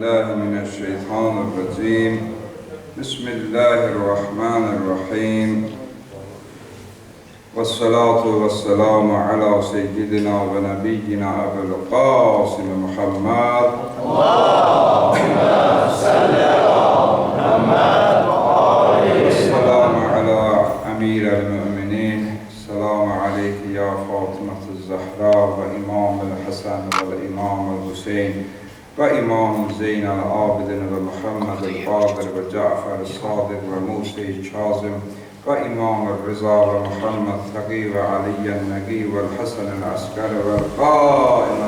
الله من الشيطان الرجيم. بسم الله الرحمن الرحيم. والصلاة والسلام على سيدنا ونبينا أبي القاسم محمد. السلام على أمير المؤمنين. السلام عليك يا فاطمة الزهراء وإمام الحسن والإمام الحسين. وإمام زين العابدين ومحمد الباقر وجعفر الصادق وموسى الكاظم وإمام الرضا ومحمد تقي وعلي النقي والحسن العسكري والقائمة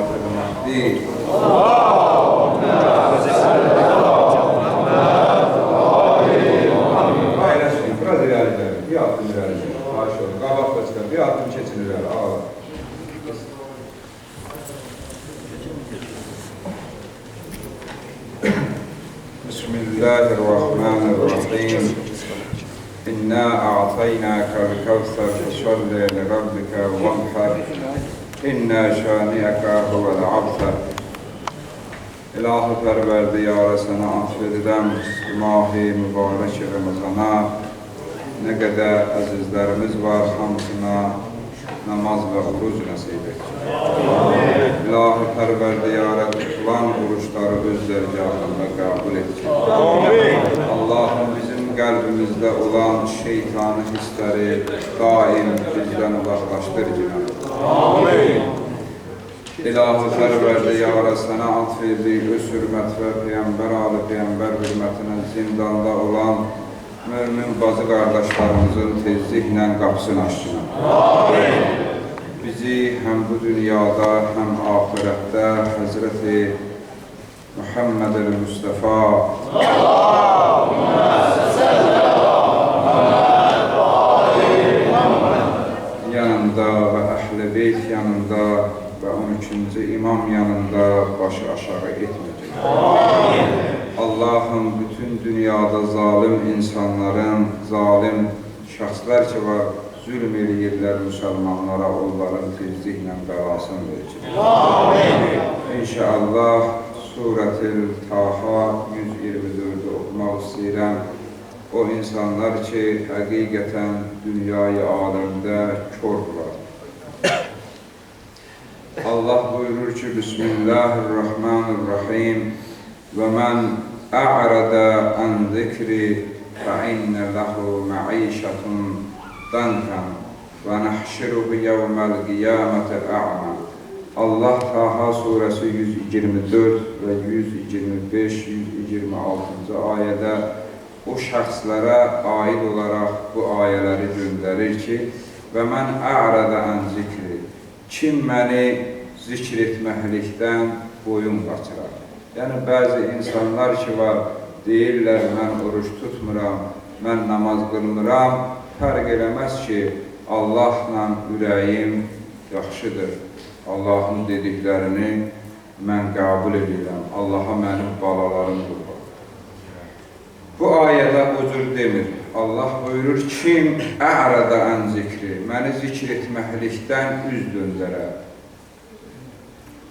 إنا أعطيناك الكوثر فصل لربك وانحر إنا شانئك هو الأبتر İlahi Pərverdiyara sənə atfedirəm mahi mübarək Ramazana nə qədər əzizlərimiz var, hamısına namaz və oruc nəsib et. İlahi Pərverdiyara tutulan oruçları öz dərgahında qəbul et. Allah'ım bizim qəlbimizdə olan şeytanı hissləri daim bizdən uzaqlaşdır Cenab-ı İlahi Pərverdə yara sənə atfirdi, öz hürmət və Peyyəmbər alı Peyyəmbər hürmətinə zindanda olan mümin bazı qardaşlarımızın tezliklə qapısını açsın. Bizi həm bu dünyada, həm ahirətdə Həzrəti Muhammed el-Mustafa yanında və əhl-i beyt yanında və 13-cü imam yanında başı aşağı etməyəcək. Allah'ım bütün dünyada zalim insanların, zalim şəxslər ki var, zülm eləyirlər müsəlmanlara, onların tezliklə bəlasını verəcək. İnşallah Surətil Taha 124-ü oxumaq istəyirəm. O insanlar ki, həqiqətən dünyayı aləmdə kördülər. Allah buyurur ki, Bismillahirrahmanirrahim və mən ə'rədə ən zikri fə innə ləhu məişətun dankan və nəhşiruhu yevməl qiyamətə ə'mə. Allah Taha surəsi 124 və 125-126-cı ayədə o şəxslərə aid olaraq bu ayələri göndərir ki, və mən ə'rədə ən zikri, kim məni zikr etməklikdən boyun qaçırar. Yəni, bəzi insanlar ki var, deyirlər, mən oruç tutmuram, mən namaz qılmıram, fərq eləməz ki, Allahla ürəyim yaxşıdır. Allahın dediklərini mən qəbul edirəm. Allaha mənim balalarım qurban. Bu ayədə o cür demir. Allah buyurur, kim ə'rədə ən zikri, məni zikr etməklikdən üz döndərər.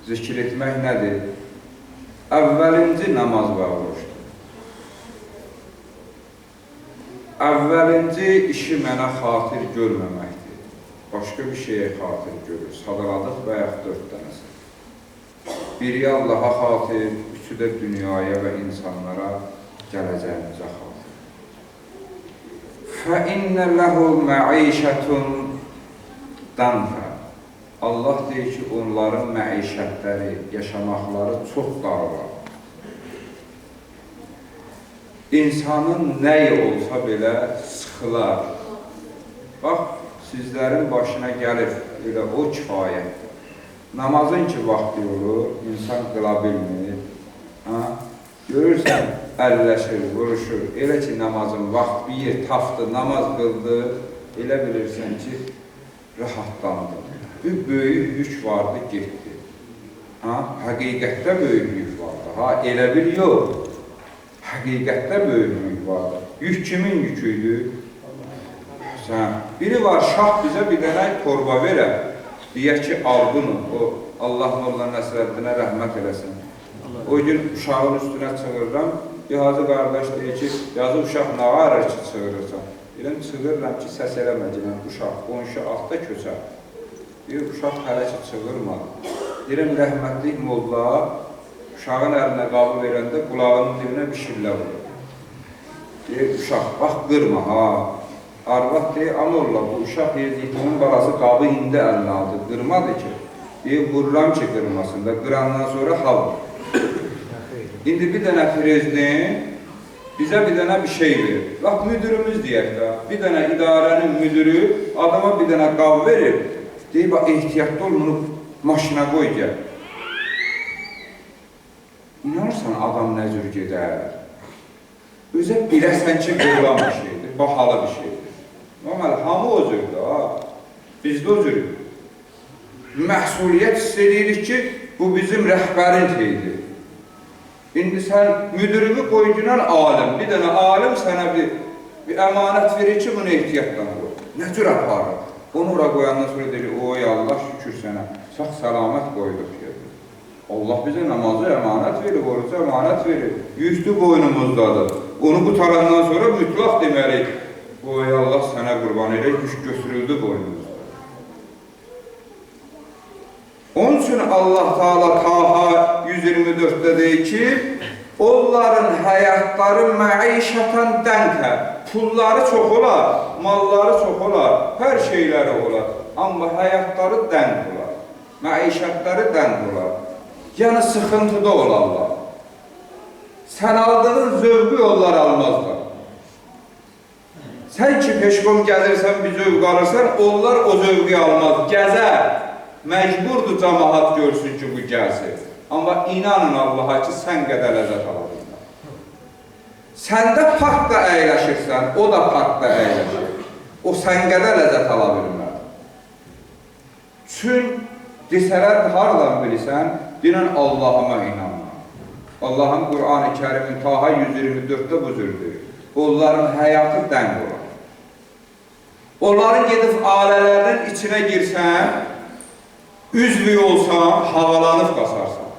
Zikr etmək nədir? Əvvəlinci namaz və oruçdur. Əvvəlinci işi mənə xatir görməməkdir. Başqa bir şeyə xatir görür. Sadaladıq yaxud dörd dənəsi. Biri Allaha xatir, üçü də dünyaya və insanlara gələcəyimizə xalq. Fə innə ləhul məişətun danfə. Allah deyir ki, onların məişətləri, yaşamaqları çox darılar. İnsanın nəyi olsa belə sıxılar. Bax, sizlərin başına gəlib, elə o kifayətdir. Namazın ki, vaxtı olur, insan qıla bilmir. Ha? Görürsən, əlləşir, vuruşur. Elə ki, namazın vaxt bir yer tapdı, namaz qıldı, elə bilirsən ki, rahatlandı. Bir böyük yük vardı, getdi. Ha? Həqiqətdə böyük yük vardı. Ha, elə bir yox. Həqiqətdə böyük yük vardı. Yük kimin yüküydü? Sən, biri var, şah bizə bir dənə torba verər. Deyək ki, al bunu, o Allah Molla Nəsrəddinə rəhmət eləsin. O gün uşağın üstünə çığırıram. Bir hazır qardaş deyir ki, yazı uşaq nə arır ki çığırırsan? Deyirəm, çığırıram ki, səs eləmə gələn uşaq, qonşu altda köçər. Bir uşaq hələ ki çığırma. Deyirəm, rəhmətlik molla uşağın əlinə qabı verəndə qulağının dibinə bir şillə vurur. Deyir, uşaq, bax qırma ha. Arvad deyir, amorla bu uşaq deyir, onun balası qabı indi əlinə aldı, qırmadı ki. Deyir, vururam ki qırmasın da, qırandan sonra hal. İndi bir dənə prezident bizə bir dənə bir şey verir. Bax, müdürümüz deyək də, bir dənə idarənin müdürü adama bir dənə qab verir. Deyir, bax, ehtiyatlı ol, bunu maşına qoy gəl. İnanırsan adam nə cür gedər? Özə biləsən ki, qırılan bir şeydir, bahalı bir şeydir. Normal, hamı o cürdür, ha. Bizdə o cürdür. Məhsuliyyət hiss edirik ki, bu bizim rəhbərin şeyidir. İndi sən müdürünü qoydunan alim, bir dənə alim sənə bir, bir əmanət verir ki, bunu ehtiyatla qoy. Nə cür aparır? Onu ora qoyandan sonra deyir, oy Allah şükür sənə, sağ səlamət qoyduq ki. Allah bizə namazı əmanət verir, orucu əmanət verir. Yüzdü boynumuzdadır. Onu qutarandan sonra mütləq deməli, oy Allah sənə qurban elə, yük götürüldü boynumuzda. Onun üçün Allah Taala Taha 124-də deyir ki, onların həyatları məişətən dənkə, pulları çox olar, malları çox olar, hər şeyləri olar, amma həyatları dənk olar, məişətləri dənk olar. Yəni sıxıntıda olarlar. Sən aldığın zövqü onlar almazlar. Sən ki peşkom gəzirsən, bir zövq alırsan, onlar o zövqü almaz, gəzər. Məcburdur cəmahat görsün ki, bu gəlsin. Amma inanın Allaha ki, sən qədər ləzzət ala bilmər. Səndə parkda əyləşirsən, o da parkda əyləşir. O sən qədər ləzzət ala bilmər. Çün desələr hardan bilirsən, dinən Allahıma inanma. Allahın Qur'an-ı Kərimin Taha 124-də bu cürdür. Onların həyatı dəng olar. Onların gedib ailələrinin içinə girsən, üzvü olsan, havalanıb qasarsan.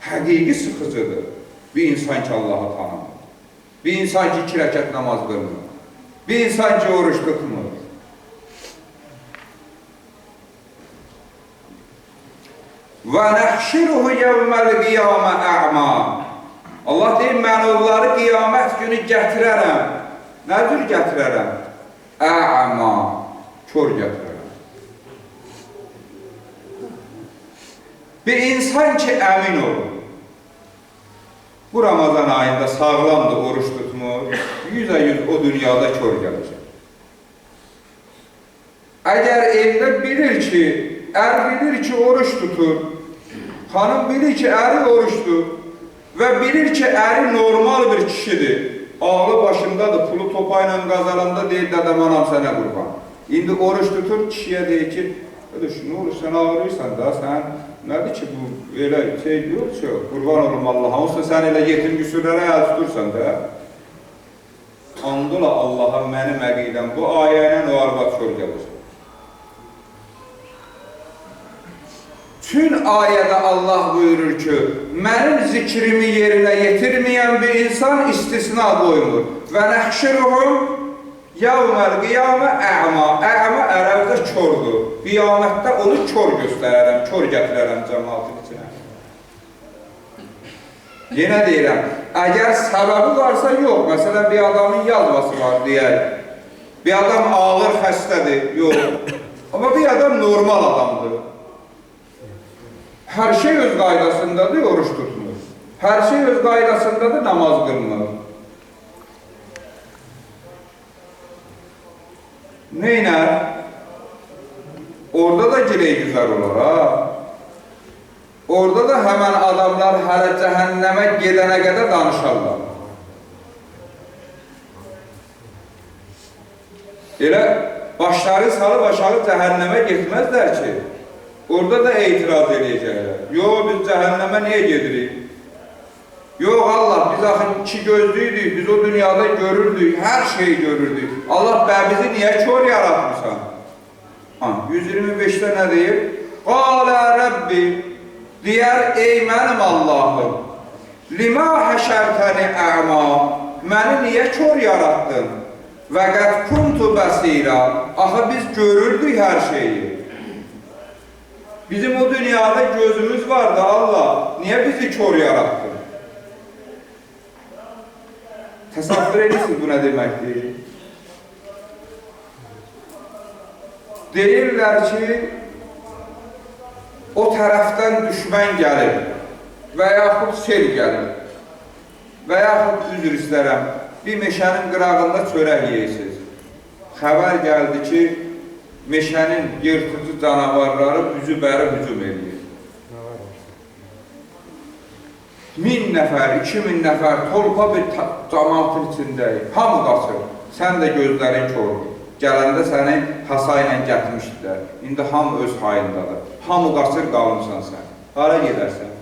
Həqiqi sıxıcıdır. Bir insan ki Allahı tanımır. Bir insan ki iki namaz qılmır. Bir insan ki oruç tutmur. Və nəhşiruhu yevməl qiyamə ə'ma. Allah deyir, mən onları qiyamət günü gətirərəm. Nə cür gətirərəm? Ə'ma. Kör gətirərəm. Bir insan ki, əmin olur. Bu Ramazan ayında sağlamdır, oruç tutmur. Yüzə yüz o dünyada kör gələcək. Əgər evdə bilir ki, ər bilir ki, oruç tutur, hanım bilir ki, əri oruçdur və bilir ki, əri normal bir kişidir, ağlı başındadır, pulu topayla qazananda deyir, dədəm anam sənə qurban. İndi oruç tutur, kişiyə deyir ki, Qardaş, nə olur, sən ağrıyırsan da, sən nədir ki, bu elə şey yox ki, qurban olum Allaha, olsa sən elə yetim güsürlərə əl tutursan da, andola Allaha mənim əqidəm, bu ayə ilə o arvad kör gəlir. Tün ayədə Allah buyurur ki, mənim zikrimi yerinə yetirməyən bir insan istisna qoymur. Və nəhşiruhum yavməl qiyamə ə'ma. Ə'ma ərəbdə kördur. Qiyamətdə onu kör göstərərəm, kör gətirərəm cəmaatın içinə. Yenə deyirəm, əgər səbəbi varsa yox, məsələn bir adamın yazması var deyək. Bir adam ağır xəstədir, yox. Amma bir adam normal adamdır. Hər şey öz qaydasındadır, oruç tutmur. Hər şey öz qaydasındadır, namaz qılmır. Neynər? Orada da girey güzər olar, ha? Orada da həmən adamlar hələ cəhənnəmə gedənə qədər danışarlar. Elə başları salıb aşağı cəhənnəmə getməzlər ki, orada da etiraz edəcəklər. Yox, biz cəhənnəmə niyə gedirik? Yox Allah, biz axı iki gözlüydük, biz o dünyada görürdük, hər şeyi görürdük. Allah bə bizi niyə kör yaratmırsan? Ha, 125-də nə deyir? Qalə Rəbbi, Deyər, ey mənim Allahım, Lima həşərtəni əma, məni niyə kör yaratdın? Və qəd kuntu bəsira, axı biz görürdük hər şeyi. Bizim o dünyada gözümüz vardı Allah, niyə bizi kör yarattın? Təsəvvür edirsiniz bu nə deməkdir? Deyirlər ki, o tərəfdən düşmən gəlir və yaxud sel gəlir və yaxud üzr istərəm, bir meşənin qırağında çörək yeyirsiniz. Xəbər gəldi ki, meşənin yırtıcı canavarları üzü bəri hücum edir. Min nəfər, iki min nəfər tolpa bir cəmaatın içindəyik. Hamı qaçır. Sən də gözlərin kordur. Gələndə səni hasa ilə gətirmişdilər. İndi hamı öz hayındadır. Hamı qaçır qalımsan sən. Hara gedərsən?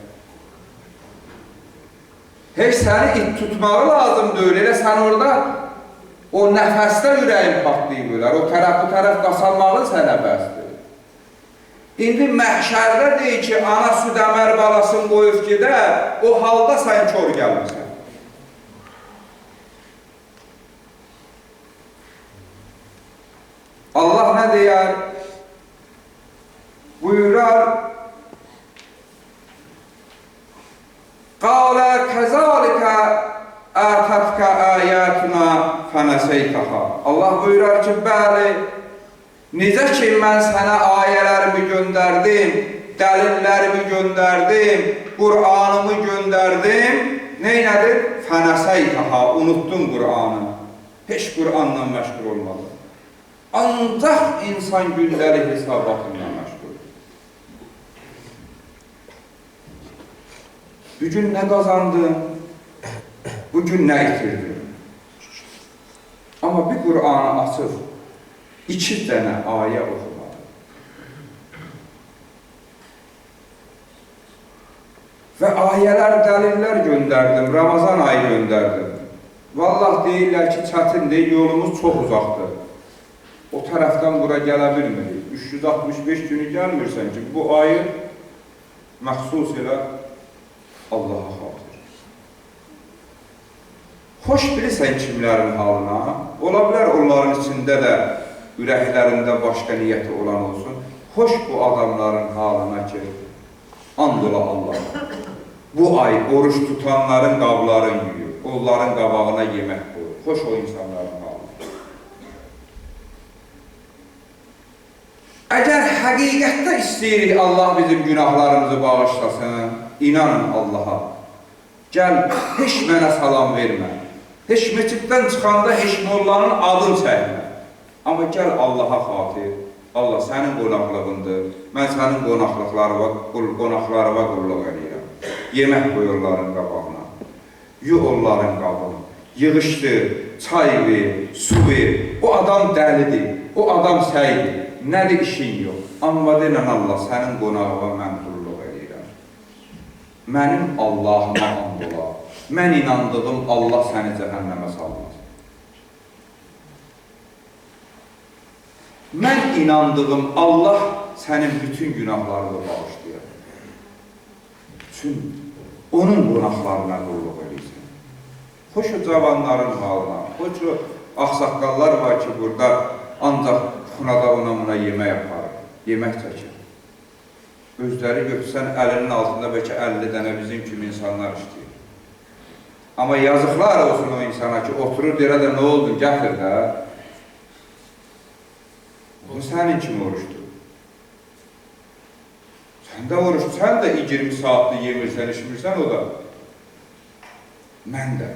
Heç səni it tutmağı lazım deyil. Elə sən orada o nəfəsdə ürəyin partlayıb ölər. O tərəf bu tərəf qaçalmağın sənə bəsdir. İndi məhşərdə deyir ki, ana süd əmər balasını qoyub gedər, o halda sən kör gəlmirsən. Nə deyər? Buyurar, Qalə kəzalikə ətətkə əyətuna fənəsəytəha. Allah buyurar ki, bəli, necə ki mən sənə ayələrimi göndərdim, dəlillərimi göndərdim, Qur'anımı göndərdim, neynədir? Fənəsəytəha, unuttun Qur'anı. Heç Qur'anla məşğul olmadın. Ancaq insan gündəlik hesabatından məşğul. Bugün nə qazandın? Bugün nə itirdin? Amma bir Qur'anı açıb, iki dənə ayə oxumadı. Və ayələr, dəlillər göndərdim, Ramazan ayı göndərdim. Vallah deyirlər ki, çətindir, yolumuz çox uzaqdır. O tərəfdən bura gələ bilmirik. 365 günü gəlmirsən ki, bu ayı məxsus elə Allaha xatir. Xoş bilirsən kimlərin halına, ola bilər onların içində də ürəklərində başqa niyyəti olan olsun. Xoş bu adamların halına ki, and ola Allah. Bu ay oruç tutanların qablarını yuyur, onların qabağına yemək qoyur. Xoş o insanların halına. Əgər həqiqətdə istəyirik Allah bizim günahlarımızı bağışlasın, inanın Allaha. Gəl, heç mənə salam vermə. Heç meçiddən çıxanda heç mollanın adını çəkmə. Amma gəl Allaha xatir. Allah sənin qonaqlığındır. Mən sənin qonaqlıqlarına, qul qonaqlarına qulluq edirəm. Yemək qoy onların qabağına. Yu onların qabını. Yığışdır, çay ver, su ver. O adam dəlidir, o adam səydir. Nədir işin yox. Amma denən Allah sənin qonağına mən qulluq edirəm. Mənim Allahıma and ola. Mən inandığım Allah səni cəhənnəmə salmaz. Mən inandığım Allah sənin bütün günahlarını bağışlayır. Üçün onun qonaqlarına qulluq edirsən. Xoş o cavanların halına, xoş o axsaqqallar var ki, burada ancaq xunada ona buna yemək yapar, yemək çəkir. Özləri götürsən əlinin altında bəlkə 50 dənə bizim kimi insanlar işləyir. Amma yazıqlar olsun o insana ki, oturur deyirə də nə oldu, gətir də. O sənin kimi oruçdur. Sən də oruç, sən də 20 saatlı yemirsən, içmirsən o da. Mən də.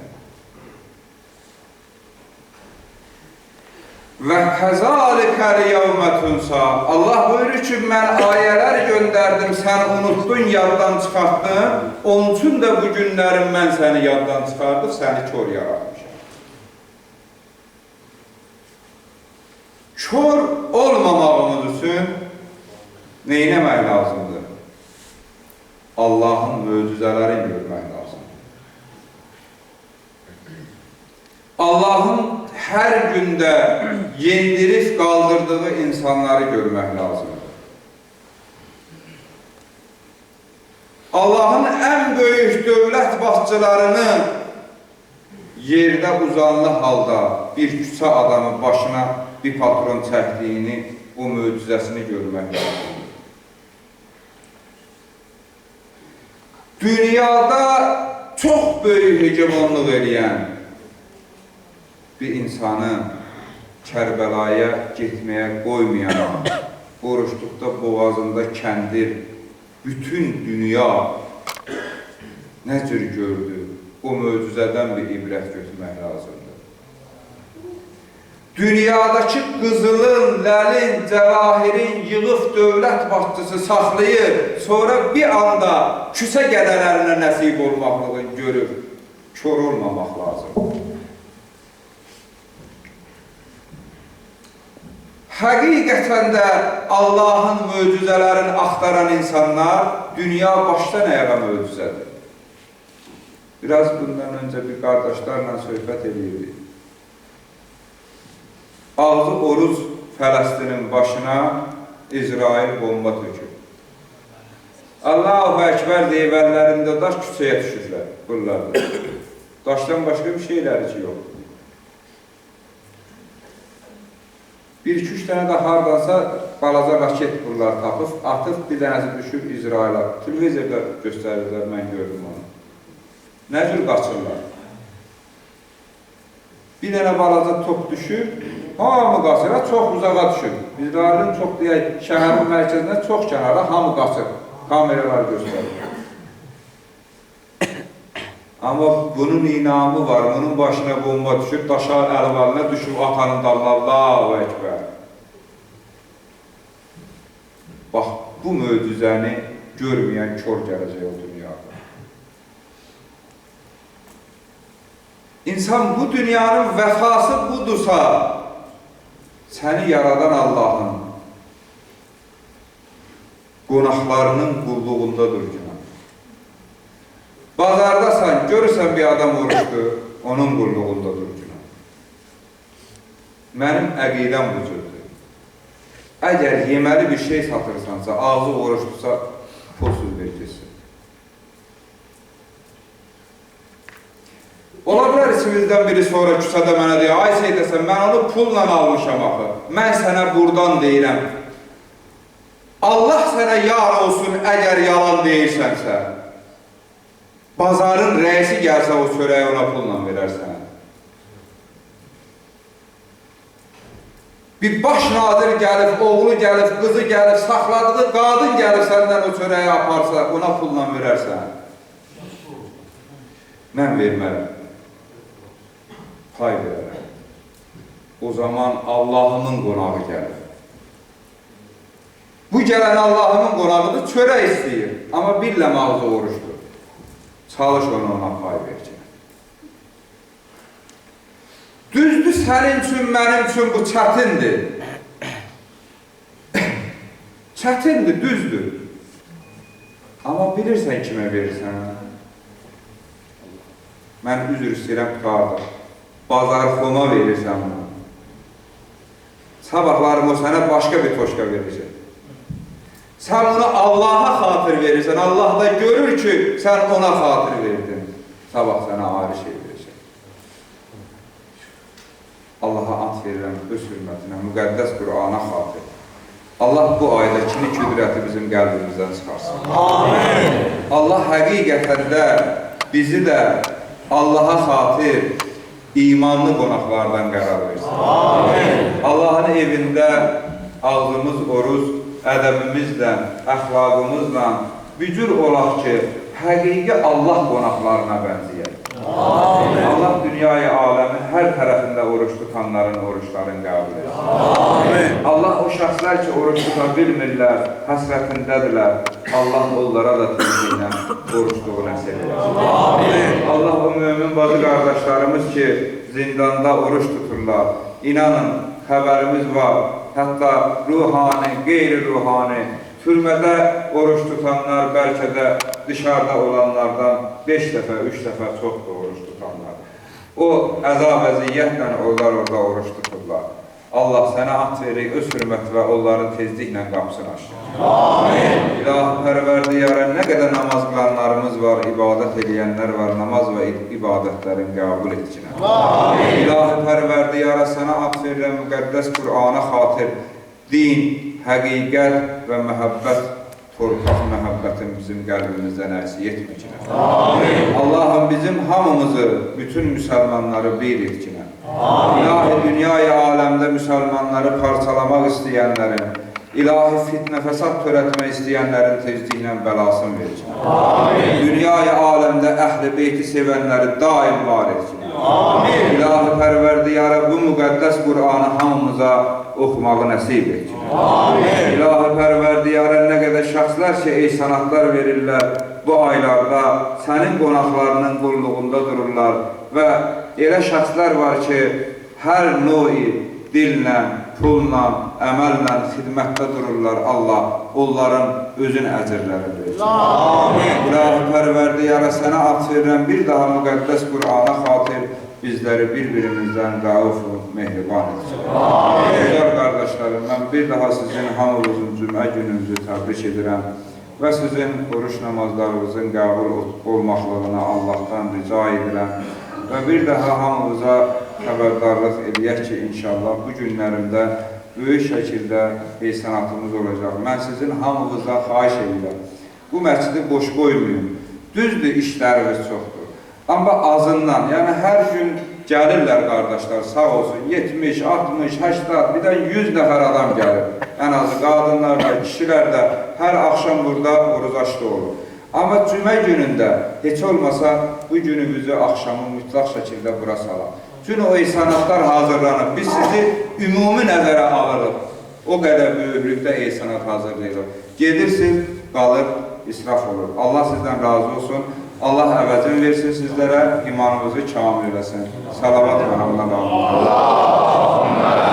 Və kəzalikəl yevmə tunsa. Allah buyurur ki, mən ayələr göndərdim, sən unuttun, yaddan çıxartdın. Onun üçün də bu günlərim mən səni yaddan çıxardıb, səni kör yaratmışam. Kör olmamağımız üçün neynəmək lazımdır? Allahın möcüzələrini görmək lazımdır. Allahın hər gündə yendirib qaldırdığı insanları görmək lazımdır. Allahın en büyük dövlət başçılarını yerdə uzanlı halda bir küçə adamı başına bir patron çəkdiyini, o möcüzəsini görmək lazımdır. Dünyada çox böyük hegemonluq eləyən bir insanı Kərbəlaya getməyə qoymayan, oruçluqda boğazında kəndir, bütün dünya nə cür gördü, o möcüzədən bir ibrət götürmək lazımdır. Dünyadakı qızılın, ləlin, cəvahirin yığıb dövlət başçısı saxlayır, sonra bir anda küsə qədələrinə nəsib olmaqlığı görüb, kör olmamaq lazımdır. Həqiqətən də Allahın möcüzələrini axtaran insanlar dünya başdan ayağa möcüzədir. Biraz bundan öncə bir qardaşlarla söhbət edirdik. Ağzı oruz Fələstinin başına İsrail bomba tökür. Allahu Ekber deyib əllərində daş küçəyə düşürlər bunlarda. Daşdan başqa bir şeyləri ki yoxdur. Bir iki üç tane de hardansa balaca raket bunlar tapıb, atıb bir dənəsi düşür İsrailə. Televizorda göstərirlər, mən gördüm onu. Nə cür qaçırlar? Bir dənə balaca top düşür, hamı qaçır, çox uzağa düşür. İsrailin çox deyək, şəhərin mərkəzindən çox kənara hamı qaçır. Kameralar göstərir. Amma bunun inamı var, bunun başına bomba düşüb, daşar əlvalinə düşüb, atanın dalına Allahu Ekber. Bax, bu möcüzəni görməyən kör gələcək o dünyada. İnsan bu dünyanın vəfası budursa, səni yaradan Allahın qonaqlarının qulluğundadır günah. Bazardasan, görürsən bir adam oruçdur, onun qulluğundadır günah. Mənim əqidəm bu cürdür. Əgər yeməli bir şey satırsansa, ağzı oruçdursa, pulsuz verəcəksin. Ola bilər içimizdən biri sonra küçədə mənə deyir, ay Seydəsən, mən onu pulla almışam axı. Mən sənə buradan deyirəm. Allah sənə yar olsun əgər yalan deyirsənsə. Bazarın rəisi gəlsə o çörəyi ona pulla verərsən. Bir baş nazir gəlib, oğlu gəlib, qızı gəlib, saxladığı qadın gəlib səndən o çörəyi aparsa, ona pulla verərsən. Mən vermərəm. Pay verərəm. O zaman Allahımın qonağı gəlir. Bu gələn Allahımın qonağıdır, çörək istəyir. Amma billə mağazı oruçdur. Çalış onu ona pay verəcək. Düzdür, sənin üçün, mənim üçün bu çətindir. çətindir, düzdür. Amma bilirsən kimə verirsən. Mən üzr istəyirəm, qutardır. Bazar xoma verirsən bunu. Sabahlarım o sənə başqa bir toşka verəcək. Sən bunu Allaha xatir verirsən. Allah da görür ki, sən ona xatir verdin. Sabah sənə ayrı şey verəcək. Allaha ant verirəm öz hürmətinə, müqəddəs Qur'ana xatir. Allah bu ayda kimi qüdrəti bizim qəlbimizdən çıxarsın. Amin. Allah həqiqətən də bizi də Allaha xatir imanlı qonaqlardan qərar versin. Amin. Allahın evində ağzımız oruz, ədəbimizlə, əxlaqımızla bücür olaq ki, həqiqi Allah qonaqlarına bənzəyək. Amin. Allah dünyayı aləmin hər tərəfində oruç tutanların oruçlarını qəbul etsin. Amin. Allah o şəxslər ki, oruç tuta bilmirlər, həsrətindədirlər. Allah onlara da tezliklə oruçluğu nəsib etsin. Amin. Allah o mümin bazı qardaşlarımız ki, zindanda oruç tuturlar. İnanın, xəbərimiz var. Hətta ruhani, qeyri-ruhani, türmədə oruç tutanlar, bəlkə də dışarıda olanlardan 5 dəfə, 3 dəfə çoxdur oruç tutanlar. O əzab əziyyətlə onlar orada oruç tuturlar. Allah sənə at verir, öz hürmət və onların tezliklə qapısını açır. Amin. İlahi pərverdiyara nə qədər namaz qılanlarımız var, ibadət edənlər var, namaz və ibadətlərin qəbul etkinə. Amin. İlahi pərverdiyara sənə at verirəm müqəddəs Qur'ana xatir, din, həqiqət və məhəbbət, torpaq məhəbbətin bizim qəlbimizdən əksik etməkinə. Amin. Allah'ım bizim hamımızı, bütün müsəlmanları bir etkinə. İlahi dünyayı aləmdə müsəlmanları parçalamaq istəyənlərin, ilahi fitnə fəsad törətmək istəyənlərin tezliklə bəlasını versin. Amin. Dünyayı aləmdə əhl-i beyti sevənləri daim var etsin. Amin. İlahi pərverdiyara bu müqəddəs Qur'anı hamımıza oxumağı nəsib etsin. Amin. İlahi pərverdiyara nə qədər şəxslər ki, ey sanatlar verirlər, bu aylarda sənin qonaqlarının qulluğunda dururlar və elə şəxslər var ki, hər növ dillə, pulla, əməllə xidmətdə dururlar Allah, onların özün əcrləri verir. Amin. İlahi pərverdiyara sənə verirəm, bir daha müqəddəs Qur'ana xatir bizləri bir-birimizdən rauf mehriban etsin. Amin. Gözəl qardaşlarım, mən bir daha sizin hamınızın cümə gününüzü təbrik edirəm və sizin oruç namazlarınızın qəbul olmaqlığına Allahdan rica edirəm və bir daha hamımıza xəbərdarlıq eləyək ki, inşallah bu günlərində böyük şəkildə heysənatımız olacaq. Mən sizin hamınızdan xahiş edirəm. Bu məscidi boş qoymayın. Düzdür, işlərimiz çoxdur. Amma azından, yəni hər gün gəlirlər qardaşlar, sağ olsun, 70, 60, 80, bir də 100 nəfər adam gəlir. Ən azı qadınlar da, kişilər də hər axşam burada oruç açdı olur. Amma cümə günündə heç olmasa bu günümüzü axşamı mütləq şəkildə bura salaq. Çünki o ehsanatlar hazırlanıb. Biz sizi ümumi nəzərə alırıq. O qədər böyüklükdə ehsanat hazırlayırıq. Gedirsiniz, qalır, israf olur. Allah sizdən razı olsun. Allah əvəzini versin sizlərə, imanınızı kamil eləsin. Salavat və hamdan Allah.